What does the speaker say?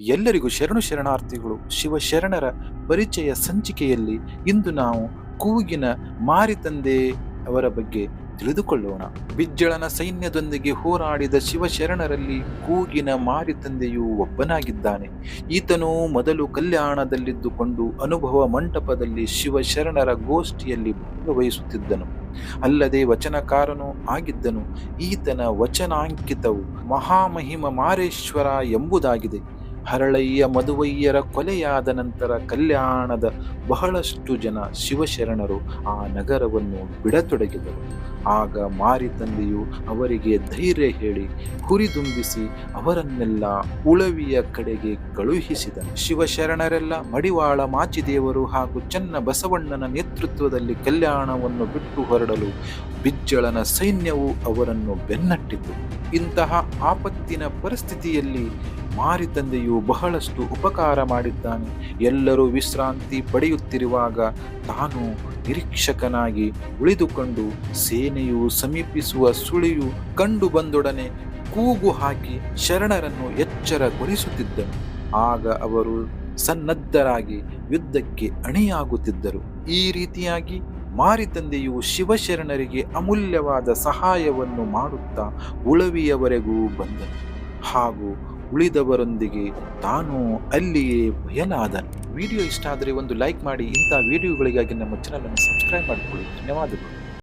ಎಲ್ಲರಿಗೂ ಶರಣು ಶರಣಾರ್ಥಿಗಳು, ಶಿವಶರಣರ ಪರಿಚಯ ಸಂಚಿಕೆಯಲ್ಲಿ ಇಂದು ನಾವು ಕೂಗಿನ ಮಾರಿತಂದೆ ಅವರ ಬಗ್ಗೆ ತಿಳಿದುಕೊಳ್ಳೋಣ. ಬಿಜ್ಜಳನ ಸೈನ್ಯದೊಂದಿಗೆ ಹೋರಾಡಿದ ಶಿವಶರಣರಲ್ಲಿ ಕೂಗಿನ ಮಾರಿತಂದೆಯು ಒಬ್ಬನಾಗಿದ್ದಾನೆ. ಈತನು ಮೊದಲು ಕಲ್ಯಾಣದಲ್ಲಿದ್ದುಕೊಂಡು ಅನುಭವ ಮಂಟಪದಲ್ಲಿ ಶಿವಶರಣರ ಗೋಷ್ಠಿಯಲ್ಲಿ ಭಾಗವಹಿಸುತ್ತಿದ್ದನು. ಅಲ್ಲದೆ ವಚನಕಾರನೂ ಆಗಿದ್ದನು. ಈತನ ವಚನಾಂಕಿತವು ಮಹಾಮಹಿಮ ಮಾರೇಶ್ವರ ಎಂಬುದಾಗಿದೆ. ಹರಳಯ್ಯ ಮದುವಯ್ಯರ ಕೊಲೆಯಾದ ನಂತರ ಕಲ್ಯಾಣದ ಬಹಳಷ್ಟು ಜನ ಶಿವಶರಣರು ಆ ನಗರವನ್ನು ಬಿಡತೊಡಗಿದರು. ಆಗ ಮಾರಿ ತಂದೆಯು ಅವರಿಗೆ ಧೈರ್ಯ ಹೇಳಿ ಹುರಿದುಂಬಿಸಿ ಅವರನ್ನೆಲ್ಲ ಉಳವಿಯ ಕಡೆಗೆ ಕಳುಹಿಸಿದ ಶಿವಶರಣರೆಲ್ಲ ಮಡಿವಾಳ ಮಾಚಿದೇವರು ಹಾಗೂ ಚನ್ನ ಬಸವಣ್ಣನ ನೇತೃತ್ವದಲ್ಲಿ ಕಲ್ಯಾಣವನ್ನು ಬಿಟ್ಟು ಹೊರಡಲು ಬಿಜ್ಜಳನ ಸೈನ್ಯವು ಅವರನ್ನು ಬೆನ್ನಟ್ಟಿತು. ಇಂತಹ ಆಪತ್ತಿನ ಪರಿಸ್ಥಿತಿಯಲ್ಲಿ ಮಾರಿ ತಂದೆಯು ಬಹಳಷ್ಟು ಉಪಕಾರ ಮಾಡಿದ್ದಾನೆ. ಎಲ್ಲರೂ ವಿಶ್ರಾಂತಿ ಪಡೆಯುತ್ತಿರುವಾಗ ತಾನು ನಿರೀಕ್ಷಕನಾಗಿ ಉಳಿದುಕೊಂಡು ಸೇನೆಯು ಸಮೀಪಿಸುವ ಸುಳಿಯು ಕಂಡು ಬಂದೊಡನೆ ಕೂಗು ಹಾಕಿ ಶರಣರನ್ನು ಎಚ್ಚರಗೊಳಿಸುತ್ತಿದ್ದನು. ಆಗ ಅವರು ಸನ್ನದ್ಧರಾಗಿ ಯುದ್ಧಕ್ಕೆ ಅಣಿಯಾಗುತ್ತಿದ್ದರು. ಈ ರೀತಿಯಾಗಿ ಮಾರಿತಂದೆಯು ಶಿವಶರಣರಿಗೆ ಅಮೂಲ್ಯವಾದ ಸಹಾಯವನ್ನು ಮಾಡುತ್ತಾ ಉಳವಿಯವರೆಗೂ ಬಂದನು. ಹಾಗೂ ಉಳಿದವರೊಂದಿಗೆ ತಾನು ಅಲ್ಲಿಯೇ ಬಯಲಾದನು ವಿಡಿಯೋ ಇಷ್ಟ ಆದರೆ ಒಂದು ಲೈಕ್ ಮಾಡಿ ಇಂಥ ವಿಡಿಯೋಗಳಿಗಾಗಿ ನಮ್ಮ ಚಾನಲನ್ನು ಸಬ್ಸ್ಕ್ರೈಬ್ ಮಾಡಿಕೊಳ್ಳಿ. ಧನ್ಯವಾದಗಳು.